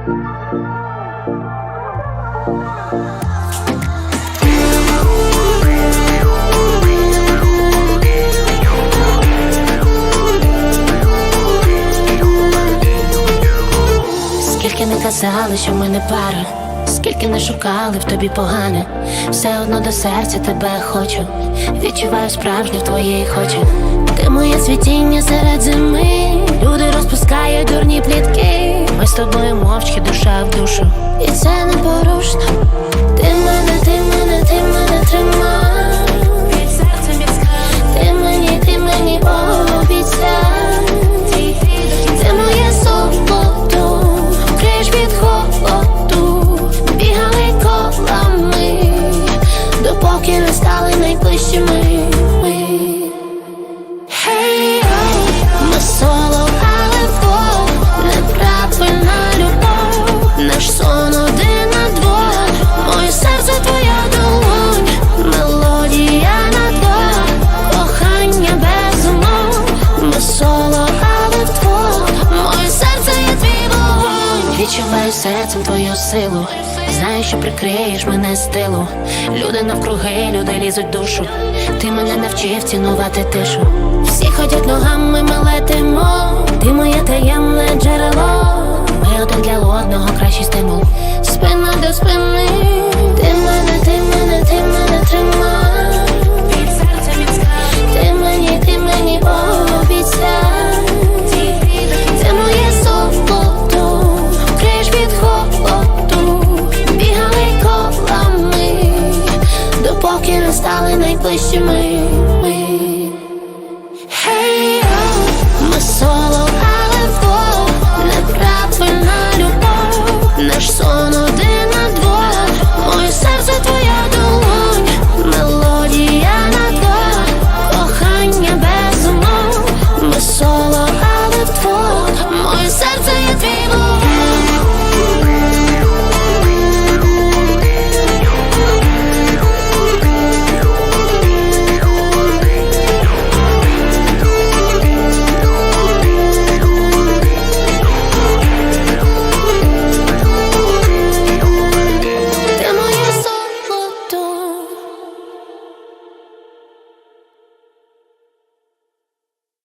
Скільки не казали, що ми не пара, скільки не шукали в тобі погане, все одно до серця тебе хочу. Відчуваю справжнє в твоїх очах. Ти моє цвітіння серед мовчки, душа в душу. І це непорушно. Відчуваю серцем твою силу. Знаю, що прикриєш мене з тилу. Люди навкруги, люди лізуть душу. Ти мене навчив цінувати тишу. Всі ходять ногами, ми летимо. Ти моє таємне джерело. Ми один для одного кращий стимул. Спина до спини. найближчі ми.